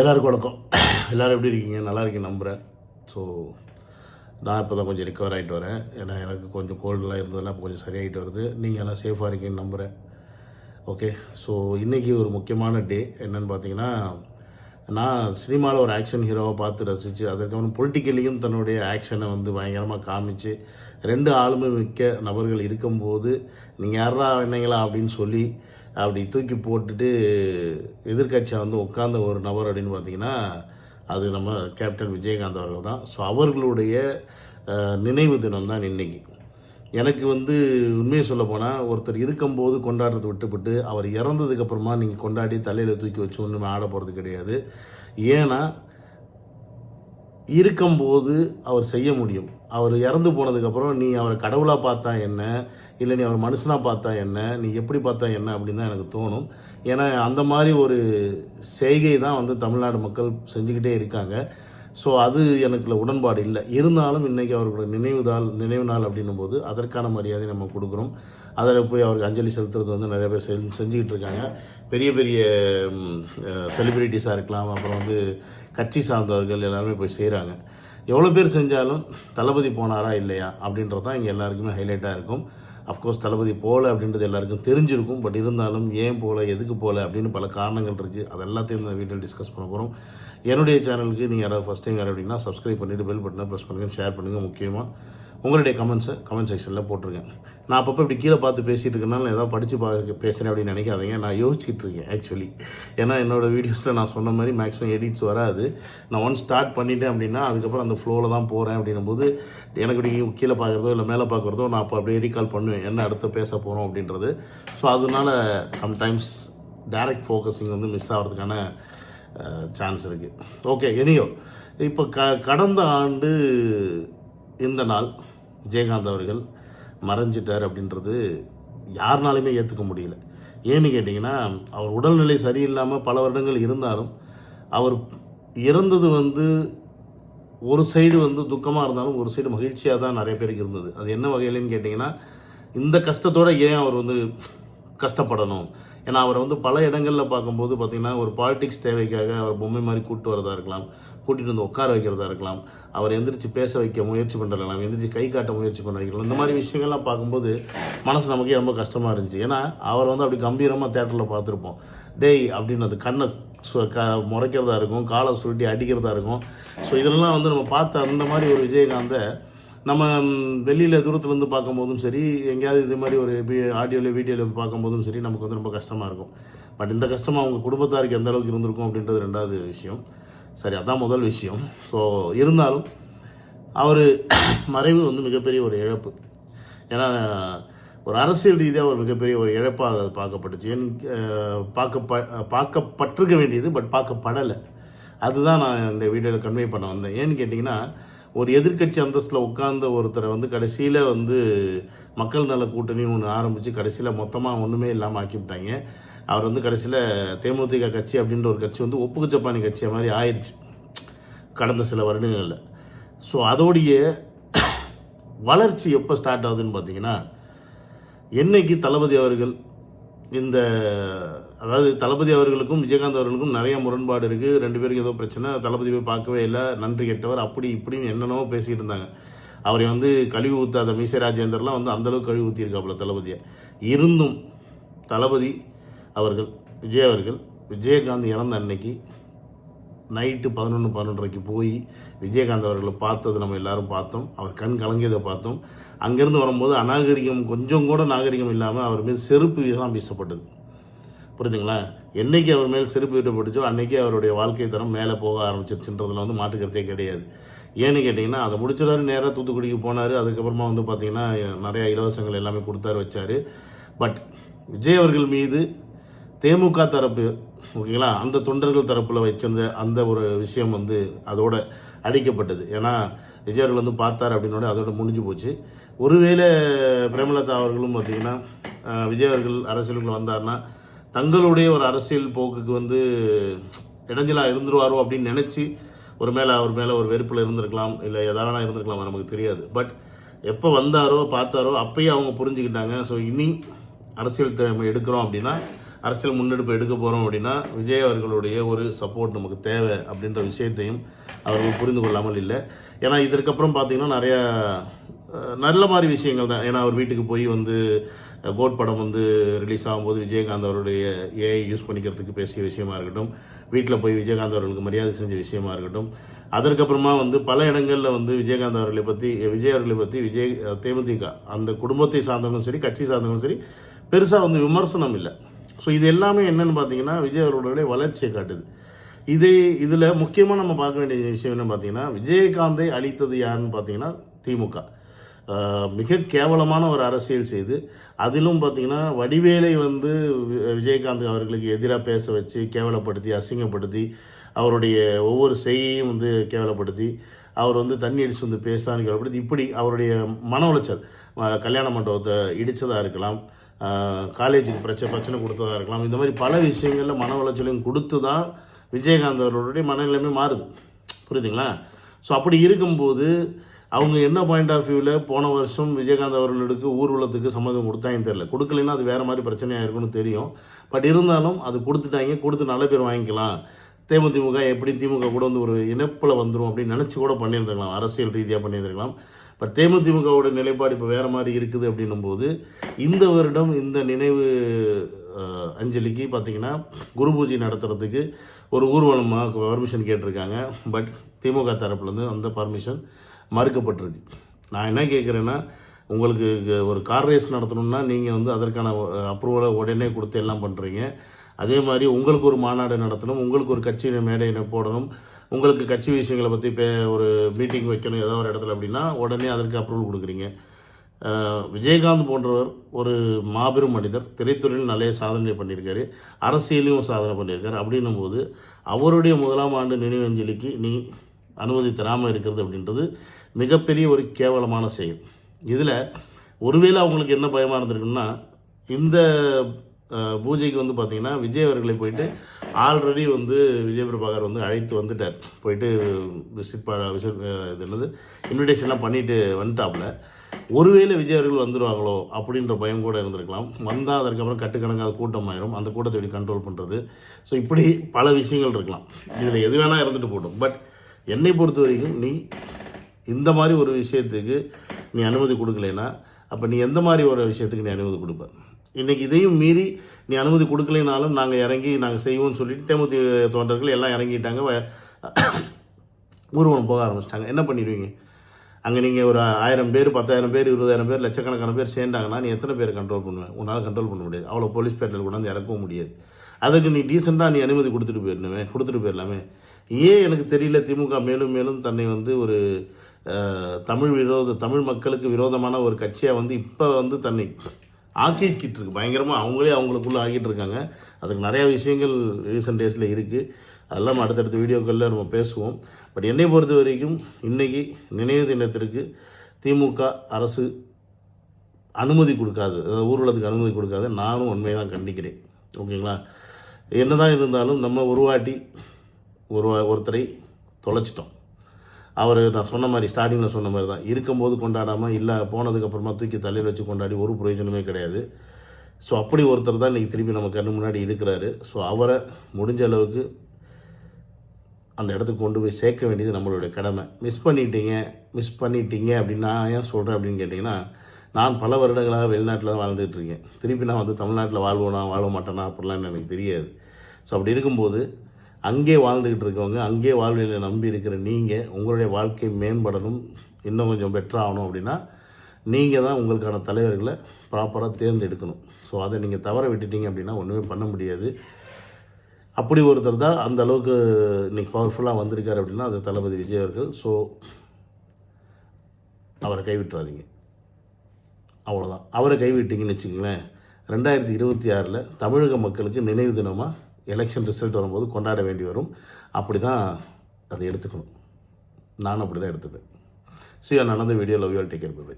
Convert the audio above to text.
எல்லாருக்கும் வணக்கம். எல்லோரும் எப்படி இருக்கீங்க? நல்லா இருக்கீங்க நம்புகிறேன் ஸோ நான் இப்போ தான் கொஞ்சம் ரிக்கவர் ஆகிட்டு வரேன். ஏன்னா எனக்கு கொஞ்சம் கோல்டெலாம் இருந்ததெல்லாம் இப்போ கொஞ்சம் சரியாயிட்டு வருது. நீங்கள் எல்லாம் சேஃபாக இருக்கீங்கன்னு நம்புகிறேன் ஓகே ஸோ இன்றைக்கி ஒரு முக்கியமான டே என்னன்னு பார்த்தீங்கன்னா நான் சினிமாவில் ஒரு ஆக்ஷன் ஹீரோவை பார்த்து ரசித்து அதற்கப்புறம் பொலிட்டிக்கலியும் தன்னுடைய ஆக்ஷனை வந்து பயங்கரமாக காமிச்சு ரெண்டு ஆளுமை மிக்க நபர்கள் இருக்கும்போது நீங்கள் யாரா என்னங்களா? அப்படின்னு சொல்லி அப்படி தூக்கி போட்டுட்டு எதிர்கட்சியாக வந்து உட்கார்ந்த ஒரு நபர் அப்படின்னு பார்த்தீங்கன்னா அது நம்ம கேப்டன் விஜயகாந்த் அவர்கள் தான். ஸோ அவர்களுடைய நினைவு தினம் தான் இன்னைக்கு. எனக்கு வந்து உண்மையை சொல்ல போனால் ஒருத்தர் இருக்கும்போது கொண்டாடுறது விட்டுப்பட்டு அவர் இறந்ததுக்கு அப்புறமா நீங்கள் கொண்டாடி தலையில் தூக்கி வச்சு ஒன்றுமே ஆட போகிறது கிடையாது. ஏன்னா இருக்கும்போது அவர் செய்ய முடியும். அவர் இறந்து போனதுக்கப்புறம் நீ அவரை கடவுளாக பார்த்தா என்ன? இல்லை நீ அவர் மனுஷனாக பார்த்தா என்ன? நீ எப்படி பார்த்தா என்ன அப்படின்னு தான் எனக்கு தோணும். ஏன்னா அந்த மாதிரி ஒரு செய்கை தான் வந்து தமிழ்நாடு மக்கள் செஞ்சுக்கிட்டே இருக்காங்க. ஸோ அது எனக்குல உடன்பாடு இல்லை. இருந்தாலும் இன்றைக்கி அவர்களோட நினைவு நாள் நினைவு நாள் அப்படின்னும் போது அதற்கான மரியாதை நம்ம கொடுக்குறோம். அதில் போய் அவருக்கு அஞ்சலி செலுத்துறது வந்து நிறைய பேர் செ செஞ்சுக்கிட்டு இருக்காங்க. பெரிய பெரிய செலிப்ரிட்டிஸாக இருக்கலாம். அப்புறம் வந்து கட்சி சார்ந்தவர்கள் எல்லாருமே போய் செய்கிறாங்க எவ்வளோ பேர் செஞ்சாலும் தளபதி போனாரா இல்லையா அப்படின்றது தான் இங்கே எல்லாருக்குமே ஹைலைட்டாக இருக்கும். அஃப்கோர்ஸ் தளபதி போகல அப்படின்றது எல்லாருக்கும் தெரிஞ்சிருக்கும். பட் இருந்தாலும் ஏன் போகல எதுக்கு போகல அப்படின்னு பல காரணங்கள் இருக்குது அது எல்லாத்தையும் இந்த வீட்டில் டிஸ்கஸ் பண்ண போகிறோம் என்னுடைய சேனலுக்கு நீங்கள் யாராவது ஃபஸ்ட் டைம் யார் அப்படின்னா சப்ஸ்கிரைப் பண்ணிவிட்டு பெல் பட்டனை ப்ரெஸ் பண்ணுங்கள் ஷேர் பண்ணுங்கள் முக்கியமாக உங்களுடைய கமெண்ட்ஸை கமெண்ட் செக்ஷனில் போட்டிருக்கேன். நான் அப்பப்போ இப்படி கீழே பார்த்து பேசிகிட்டு இருக்கனால ஏதாவது படித்து பா பேசுகிறேன் அப்படின்னு நினைக்காதீங்க. நான் யோசிச்சுட்டு இருக்கேன் ஆக்சுவலி ஏன்னா என்னோடய வீடியோஸில் நான் சொன்ன மாதிரி மேக்ஸிமம் எடிட்ஸ் வராது. நான் ஒன் ஸ்டார்ட் பண்ணிட்டேன் அப்படின்னா அதுக்கப்புறம் அந்த ஃப்ளோவில் தான் போகிறேன் அப்படின்னும் போது எனக்கு இப்படி கீழே பார்க்குறதோ இல்லை மேலே பார்க்குறதோ நான் அப்போ அப்படியே ரீகால் பண்ணுவேன். என்ன அடுத்து பேச போகிறோம் அப்படின்றது. ஸோ அதனால சம்டைம்ஸ் டைரக்ட் ஃபோக்கஸிங் வந்து மிஸ் ஆகிறதுக்கான சான்ஸ் இருக்குது ஓகே எனியோ இப்போ க கடந்த ஆண்டு இந்த நாள் விஜயகாந்த் அவர்கள் மறைஞ்சிட்டார் அப்படின்றது யாருனாலுமே ஏற்றுக்க முடியல. ஏன்னு கேட்டிங்கன்னா அவர் உடல்நிலை சரியில்லாமல் பல வருடங்கள் இருந்தாலும் அவர் இறந்தது வந்து ஒரு சைடு வந்து துக்கமாக இருந்தாலும் ஒரு சைடு மகிழ்ச்சியாக தான் நிறைய பேருக்கு இருந்தது. அது என்ன வகையிலன்னு கேட்டிங்கன்னா இந்த கஷ்டத்தோடு ஏன் அவர் வந்து கஷ்டப்படணும். ஏன்னா அவரை வந்து பல இடங்களில் பார்க்கும்போது பார்த்திங்கன்னா ஒரு பாலிடிக்ஸ் தேவைக்காக அவர் பொம்மை மாதிரி கூட்டு வரதா இருக்கலாம் கூட்டிகிட்டு வந்து உட்கார வைக்கிறதா இருக்கலாம் அவர் எந்திரிச்சு பேச வைக்க முயற்சி பண்ணுறலாம் எந்திரிச்சு கை காட்ட முயற்சி பண்ண வைக்கலாம் இந்த மாதிரி விஷயங்கள்லாம் பார்க்கும்போது மனசு நமக்கே ரொம்ப கஷ்டமாக இருந்துச்சு. ஏன்னா அவர் வந்து அப்படி கம்பீரமாக தேட்டரில் பார்த்துருப்போம். டேய் அப்படின்னு அது கண்ணை சு க முறைக்கிறதா இருக்கும் காலை சுருட்டி அடிக்கிறதா இருக்கும். ஸோ இதெல்லாம் வந்து நம்ம பார்த்த அந்த மாதிரி ஒரு விஜயகாந்தை நம்ம வெளியில் தூரத்துலேருந்து பார்க்கும்போதும் சரி எங்கேயாவது இது மாதிரி ஒரு ஆடியோவில் வீடியோவில் பார்க்கும்போதும் சரி நமக்கு வந்து ரொம்ப கஷ்டமாக இருக்கும். பட் இந்த கஷ்டம் அவங்க குடும்பத்தாருக்கு எந்த அளவுக்கு இருந்திருக்கும் அப்படின்றது ரெண்டாவது விஷயம். சரி அதான் முதல் விஷயம். ஸோ இருந்தாலும் அவர் மறைவு வந்து மிகப்பெரிய ஒரு இழப்பு. ஏன்னா ஒரு அரசியல் ரீதியாக ஒரு மிகப்பெரிய ஒரு இழப்பாக அது பார்க்கப்பட்டுச்சு. ஏன் பார்க்க பார்க்கப்பட்டிருக்க வேண்டியது பட் பார்க்கப்படலை. அதுதான் நான் இந்த வீடியோவில் கன்வே பண்ண வந்தேன். ஏன்னு கேட்டிங்கன்னா ஒரு எதிர்க்கட்சி அந்தஸ்தில் உட்கார்ந்த ஒருத்தரை வந்து கடைசியில் வந்து மக்கள் நல கூட்டணின்னு ஒன்று ஆரம்பித்து கடைசியில் மொத்தமாக ஒன்றுமே இல்லாமல் ஆக்கிவிட்டாங்க அவர் வந்து கடைசியில் தேமுதிக கட்சி அப்படின்ற ஒரு கட்சி வந்து ஒப்புக்கு ஜப்பானி கட்சியை மாதிரி ஆயிடுச்சு கடந்த சில வருடங்களில். ஸோ அதோடைய வளர்ச்சி எப்போ ஸ்டார்ட் ஆகுதுன்னு பார்த்தீங்கன்னா என்னைக்கு தளபதி அவர்கள் இந்த அதாவது தளபதி அவர்களுக்கும் விஜயகாந்த் அவர்களுக்கும் நிறைய முரண்பாடு இருக்குது ரெண்டு பேருக்கும் ஏதோ பிரச்சனை. தளபதி போய் பார்க்கவே இல்லை. நன்றி கெட்டவர். அப்படி இப்படின்னு என்னென்னவோ பேசிகிட்டு இருந்தாங்க. அவரை வந்து கழிவு ஊற்றாத மீசை ராஜேந்தர்லாம் வந்து அந்தளவுக்கு கழிவு ஊற்றியிருக்காப்புல தளபதியை. இருந்தும் தளபதி அவர்கள் விஜய் அவர்கள் விஜயகாந்த் இறந்த அன்னைக்கு நைட்டு பதினொன்று பதினொன்றரைக்கு போய் விஜயகாந்த் அவர்களை பார்த்தது நம்ம எல்லாரும் பார்த்தோம். அவர் கண் கலங்கியதை பார்த்தோம். அங்கேருந்து வரும்போது அநாகரிகம் கொஞ்சம் கூட நாகரிகம் இல்லாமல் அவர் மீது செருப்பு தான் வீசப்பட்டது. புரிஞ்சுங்களா? என்னைக்கு அவர் மேல் செருப்பு வீட்டப்பட்டுச்சோ அன்றைக்கே அவருடைய வாழ்க்கை தரம் மேலே போக ஆரம்பிச்சிருச்சுன்றதுல வந்து மாற்றுக்கிறதே கிடையாது. ஏன்னு கேட்டிங்கன்னா அதை முடிச்சிடாரு நேராக தூத்துக்குடிக்கு போனார். அதுக்கப்புறமா வந்து பார்த்திங்கன்னா நிறையா இலவசங்கள் எல்லாமே கொடுத்தாரு வச்சார். பட் விஜய் அவர்கள் மீது தேமுக தரப்பு ஓகேங்களா? அந்த தொண்டர்கள் தரப்பில் வச்சிருந்த அந்த ஒரு விஷயம் வந்து அதோட அடிக்கப்பட்டது. ஏன்னா விஜயர்கள் வந்து பார்த்தார் அப்படின்னோட அதோட முடிஞ்சு போச்சு. ஒருவேளை பிரேமலதா அவர்களும் பார்த்திங்கன்னா விஜயர்கள் அரசியலுக்கு வந்தார்னா தங்களுடைய ஒரு அரசியல் போக்குக்கு வந்து இடைஞ்சலாக இருந்துருவாரோ அப்படின்னு நினச்சி ஒரு மேலே அவர் மேலே ஒரு வெறுப்பில் இருந்திருக்கலாம் இல்லை எதாவது இருந்திருக்கலாம் நமக்கு தெரியாது. பட் எப்போ வந்தாரோ பார்த்தாரோ அப்பயே அவங்க புரிஞ்சுக்கிட்டாங்க. ஸோ இனி அரசியல் எடுக்கிறோம் அப்படின்னா அரசியல் முன்னெடுப்பு எடுக்க போகிறோம் அப்படின்னா விஜய் அவர்களுடைய ஒரு சப்போர்ட் நமக்கு தேவை அப்படின்ற விஷயத்தையும் அவர்கள் புரிந்து கொள்ளாமல் இல்லை. ஏன்னா இதற்கப்புறம் பார்த்தீங்கன்னா நிறையா நல்ல மாதிரி விஷயங்கள் தான். ஏன்னா அவர் வீட்டுக்கு போய் வந்து கோட் படம் வந்து ரிலீஸ் ஆகும்போது விஜயகாந்த் அவருடைய ஏஐ யூஸ் பண்ணிக்கிறதுக்கு பேசிய விஷயமா இருக்கட்டும் வீட்டில் போய் விஜயகாந்த் அவர்களுக்கு மரியாதை செஞ்ச விஷயமா இருக்கட்டும் அதற்கப்புறமா வந்து பல இடங்களில் வந்து விஜயகாந்த் அவர்களை பற்றி விஜய் அவர்களை பற்றி விஜய் தேமுதிக அந்த குடும்பத்தை சார்ந்தவங்களும் சரி கட்சி சார்ந்தவங்களும் சரி பெருசாக வந்து விமர்சனம் இல்லை. ஸோ இது எல்லாமே என்னென்னு பார்த்தீங்கன்னா விஜய் அவர்களுடைய வளர்ச்சியை காட்டுது. இது இதில் முக்கியமாக நம்ம பார்க்க வேண்டிய விஷயம் என்ன பார்த்தீங்கன்னா விஜயகாந்தை அழித்தது யாருன்னு பார்த்தீங்கன்னா திமுக. மிக கேவலமான ஒரு அரசியல் செய்து அதிலும் பார்த்திங்கன்னா வடிவேலை வந்து வி- விஜயகாந்த் அவர்களுக்கு எதிராக பேச வச்சு கேவலப்படுத்தி அசிங்கப்படுத்தி அவருடைய ஒவ்வொரு செய்யையும் வந்து கேவலப்படுத்தி அவர் வந்து தண்ணி அடித்து வந்து பேசுகிறான்னு கேவலப்படுத்தி இப்படி அவருடைய மன உளைச்சல் கல்யாண மண்டபத்தை இடித்ததாக இருக்கலாம் காலேஜுக்கு பிரச்சனை பிரச்சனை கொடுத்ததாக இருக்கலாம். இந்த மாதிரி பல விஷயங்களில் மன உளைச்சலையும் கொடுத்து தான் விஜயகாந்த் அவர்களுடைய மனநிலைமை மாறுது. புரியுதுங்களா? ஸோ அப்படி இருக்கும்போது அவங்க என்ன பாயிண்ட் ஆஃப் வியூவில் போன வருஷம் விஜயகாந்த் அவர்களுக்கு ஊர்வலத்துக்கு சம்மதம் கொடுத்தாங்கன்னு தெரியல. கொடுக்கலைன்னா அது வேறு மாதிரி பிரச்சனையாக இருக்கும்னு தெரியும். பட் இருந்தாலும் அது கொடுத்துட்டாங்க. கொடுத்து நல்ல பேர் வாங்கிக்கலாம். தேமுதிமுக எப்படி திமுக கூட வந்து ஒரு இணைப்பில் வந்துடும் அப்படின்னு நினச்சி கூட பண்ணியிருந்திருக்கலாம். அரசியல் ரீதியாக பண்ணியிருந்திருக்கலாம். இப்போ தேமுதிமுகவோட நிலைப்பாடு இப்போ வேறு மாதிரி இருக்குது அப்படின்னும் போது இந்த வருடம் இந்த நினைவு அஞ்சலிக்கு பார்த்தீங்கன்னா குரு பூஜை நடத்துகிறதுக்கு ஒரு ஊர்வலமாக பர்மிஷன் கேட்டிருக்காங்க. பட் திமுக தரப்புலேருந்து அந்த பர்மிஷன் மறுக்கப்பட்டிருக்கு. நான் என்ன கேட்குறேன்னா உங்களுக்கு ஒரு கார் ரேஸ் நடத்தணும்னா நீங்கள் வந்து அதற்கான அப்ரூவலை உடனே கொடுத்து எல்லாம் பண்ணுறீங்க அதே மாதிரி உங்களுக்கு ஒரு மாநாடு நடத்தணும் உங்களுக்கு ஒரு கட்சி மேடையினை போடணும் உங்களுக்கு கட்சி விஷயங்களை பற்றி இப்போ ஒரு மீட்டிங் வைக்கணும் ஏதோ ஒரு இடத்துல அப்படின்னா உடனே அதற்கு அப்ரூவல் கொடுக்குறீங்க. விஜயகாந்த் போன்றவர் ஒரு மாபெரும் மனிதர் திரைத்துறையில் நிறைய சாதனை பண்ணியிருக்காரு அரசியலையும் சாதனை பண்ணியிருக்காரு. அப்படின்னும் போது அவருடைய முதலாம் ஆண்டு நினைவஞ்சலிக்கு நீ அனுமதி தராமல் இருக்கிறது அப்படின்றது மிகப்பெரிய ஒரு கேவலமான செயல். இதில் ஒருவேளை அவங்களுக்கு என்ன பயமாக இருந்திருக்குன்னா இந்த பூஜைக்கு வந்து பார்த்தீங்கன்னா விஜய் அவர்களை போயிட்டு ஆல்ரெடி வந்து விஜய் பிரபாகர் வந்து அழைத்து வந்துட்டார். போயிட்டு விசிட் ப விசிட் இது என்னது இன்விடேஷன்லாம் பண்ணிட்டு வந்துட்டாப்புல. ஒருவேளை விஜய் அவர்கள் வந்துடுவாங்களோ அப்படின்ற பயம் கூட இருந்திருக்கலாம். வந்தால் அதற்கப்புறம் கட்டுக்கணங்காத கூட்டம் ஆயிரும் அந்த கூட்டத்தை எப்படி கண்ட்ரோல் பண்ணுறது ஸோ இப்படி பல விஷயங்கள் இருக்கலாம். இதில் எது வேணால் இருந்துட்டு போட்டோம். பட் என்னை பொறுத்த வரைக்கும் நீ இந்த மாதிரி ஒரு விஷயத்துக்கு நீ அனுமதி கொடுக்கலைன்னா அப்போ நீ எந்த மாதிரி ஒரு விஷயத்துக்கு நீ அனுமதி கொடுப்ப? இன்றைக்கி இதையும் மீறி நீ அனுமதி கொடுக்கலைனாலும் நாங்கள் இறங்கி நாங்கள் செய்வோம்னு சொல்லிட்டு தேமுதி தோன்றர்கள் எல்லாம் இறங்கிட்டாங்க. வ- ஊர்வலம் போக ஆரம்பிச்சிட்டாங்க. என்ன பண்ணிடுவீங்க? அங்கே நீங்கள் ஒரு ஆயிரம் பேர் பத்தாயிரம் பேர் இருபதாயிரம் பேர் லட்சக்கணக்கான பேர் சேர்ந்தாங்கன்னா நீ எத்தனை பேர் கண்ட்ரோல் பண்ணுவேன் உன்னால் கண்ட்ரோல் பண்ண முடியாது. அவ்வளோ போலீஸ் பேட்டில் கொண்டாந்து இறக்கவும் முடியாது. அதுக்கு நீ டீசெண்டாக நீ அனுமதி கொடுத்துட்டு போயிடணுமே கொடுத்துட்டு போயிடலாமே. ஏன் எனக்கு தெரியல திமுக மேலும் மேலும் தன்னை வந்து ஒரு தமிழ் விரோத தமிழ் மக்களுக்கு விரோதமான ஒரு கட்சியாக வந்து இப்போ வந்து தன்னை ஆக்கிக்கிட்டு இருக்கு பயங்கரமாக அவங்களே அவங்களுக்குள்ளே ஆக்கிட்டு இருக்காங்க. அதுக்கு நிறையா விஷயங்கள் ரீசெண்ட் டேஸில் இருக்குது அதெல்லாம் அடுத்தடுத்த வீடியோக்களில் நம்ம பேசுவோம். பட் என்னை பொறுத்த வரைக்கும் இன்றைக்கி நினைவு தினத்திற்கு திமுக அரசு அனுமதி கொடுக்காது. அதாவது ஊர்வலத்துக்கு அனுமதி கொடுக்காது. நானும் உண்மையை தான் கண்டிக்கிறேன். ஓகேங்களா? என்னதான் இருந்தாலும் நம்ம உருவாட்டி ஒரு ஒருத்தரை தொலைச்சிட்டோம். அவர் நான் சொன்ன மாதிரி ஸ்டார்டிங்கில் சொன்ன மாதிரி தான் இருக்கும்போது கொண்டாடாமல் இல்லை போனதுக்கப்புறமா தூக்கி தலையில் வச்சு கொண்டாடி ஒரு பிரயோஜனமே கிடையாது. ஸோ அப்படி ஒருத்தர் தான் இன்றைக்கி திருப்பி நம்ம கண்ணு முன்னாடி இருக்கிறாரு. ஸோ அவரை முடிஞ்ச அளவுக்கு அந்த இடத்துக்கு கொண்டு போய் சேர்க்க வேண்டியது நம்மளுடைய கடமை. மிஸ் பண்ணிட்டீங்க மிஸ் பண்ணிட்டீங்க அப்படின்னு நான் ஏன் சொல்கிறேன் அப்படின்னு கேட்டிங்கன்னா நான் பல வருடங்களாக வெளிநாட்டில் தான் வாழ்ந்துகிட்ருக்கேன் திருப்பி நான் வந்து தமிழ்நாட்டில் வாழ்வோனா வாழ மாட்டேனா அப்படிலாம் எனக்கு தெரியாது. ஸோ அப்படி இருக்கும்போது அங்கே வாழ்ந்துக்கிட்டு இருக்கவங்க அங்கே வாழ்வியலை நம்பி இருக்கிற நீங்கள் உங்களுடைய வாழ்க்கை மேம்படணும் இன்னும் கொஞ்சம் பெட்டர் ஆகணும் அப்படின்னா நீங்கள் தான் உங்களுக்கான தலைவர்களை ப்ராப்பராக தேர்ந்தெடுக்கணும். ஸோ அதை நீங்கள் தவற விட்டுட்டீங்க அப்படின்னா ஒன்றுமே பண்ண முடியாது. அப்படி ஒருத்தர் தான் அந்த அளவுக்கு இன்றைக்கி பவர்ஃபுல்லாக வந்திருக்கார் அப்படின்னா அது தளபதி விஜய் அவர்கள். ஸோ அவரை கைவிட்டுறாதீங்க. அவ்வளோதான் அவரை கைவிட்டீங்கன்னு வச்சுக்கங்களேன் ரெண்டாயிரத்தி இருபத்தி ஆறில் தமிழக மக்களுக்கு நினைவு தினமாக எலெக்ஷன் ரிசல்ட் வரும்போது கொண்டாட வேண்டி வரும். அப்படி தான் அதை எடுத்துக்கணும். நானும் அப்படி தான் எடுத்துப்பேன் ஸோ நடந்த video love you take care bye